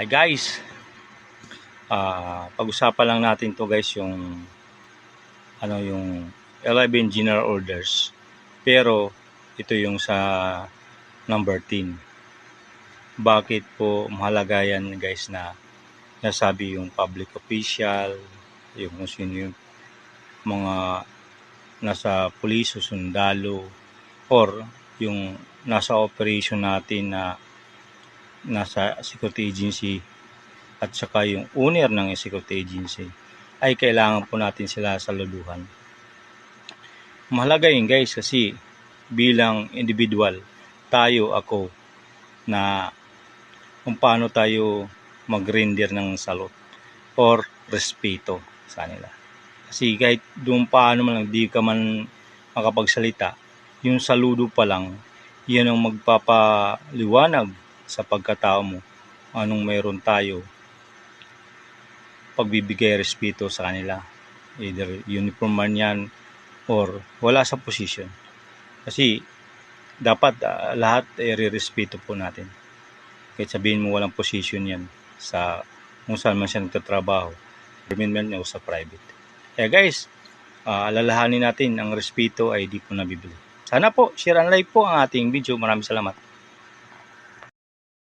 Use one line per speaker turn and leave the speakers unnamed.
Hi guys, Ah, pag-usapan lang natin to guys yung ano yung 11 general orders. Pero ito yung sa number 10. Bakit po mahalaga yan guys na nasabi yung public official, yung kung sino yung mga nasa police o sundalo or yung nasa operation natin na nasa security agency at saka yung owner ng security agency ay kailangan po natin sila saluduhan. Mahalaga yun guys kasi bilang individual, tayo ako na kung paano tayo mag-render ng salot or respeto sa kanila. Kasi kahit doon paano man lang di ka man makapagsalita, yung saludo pa lang, yan ang magpapaliwanag sa pagkatao mo anong mayroon tayo pagbibigay respeto sa kanila. Either uniform man yan or wala sa position. Kasi dapat ah, lahat ay respeto po natin. Kahit sabihin mo walang position yan sa kung saan man siya nagtatrabaho, government man o sa private. Kaya guys, ah, alalahanin natin ang respeto ay di po nabibili. Sana po, share and like po ang ating video. Maraming salamat.